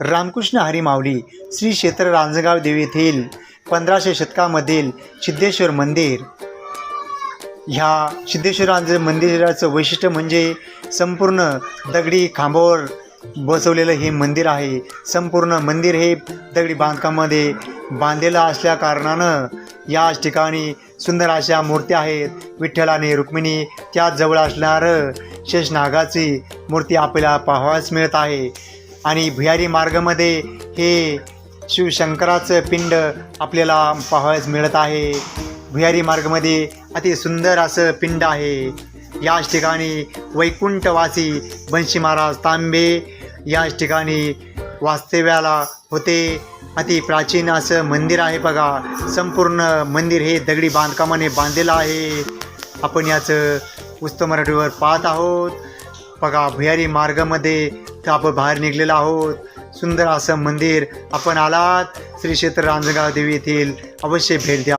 रामकृष्ण हरिमावली श्री क्षेत्र रांजगाव देवी येथील पंधराशे शतकामधील सिद्धेश्वर मंदिर. ह्या सिद्धेश्वरांचं मंदिराचं वैशिष्ट्य म्हणजे संपूर्ण दगडी खांबावर बसवलेलं हे मंदिर आहे. संपूर्ण मंदिर हे दगडी बांधकामामध्ये बांधलेलं असल्या कारणानं याच ठिकाणी सुंदर अशा मूर्त्या आहेत. विठ्ठल आणि रुक्मिणी त्याच जवळ असणारं शेषनागाची मूर्ती आपल्याला पाहावयास मिळत आहे. आणि भुयारी मार्गामध्ये हे शिवशंकराचं पिंड आपल्याला पाहावयास मिळत आहे. भुयारी मार्गमध्ये अति सुंदर असं पिंड आहे. याच ठिकाणी वैकुंठवासी बंशी महाराज तांबे याच ठिकाणी वास्तव्याला होते. अति प्राचीन असं मंदिर आहे बघा. संपूर्ण मंदिर हे दगडी बांधकामाने बांधलेलं आहे. आपण याचं पुस्तक मराठीवर पाहत आहोत. बघा भुयारी मार्गामध्ये तर आपण बाहेर निघलेलो आहोत. सुंदर असं मंदिर. आपण आलात. श्री क्षेत्र रांजगाव देवी येथील. अवश्य भेट द्या.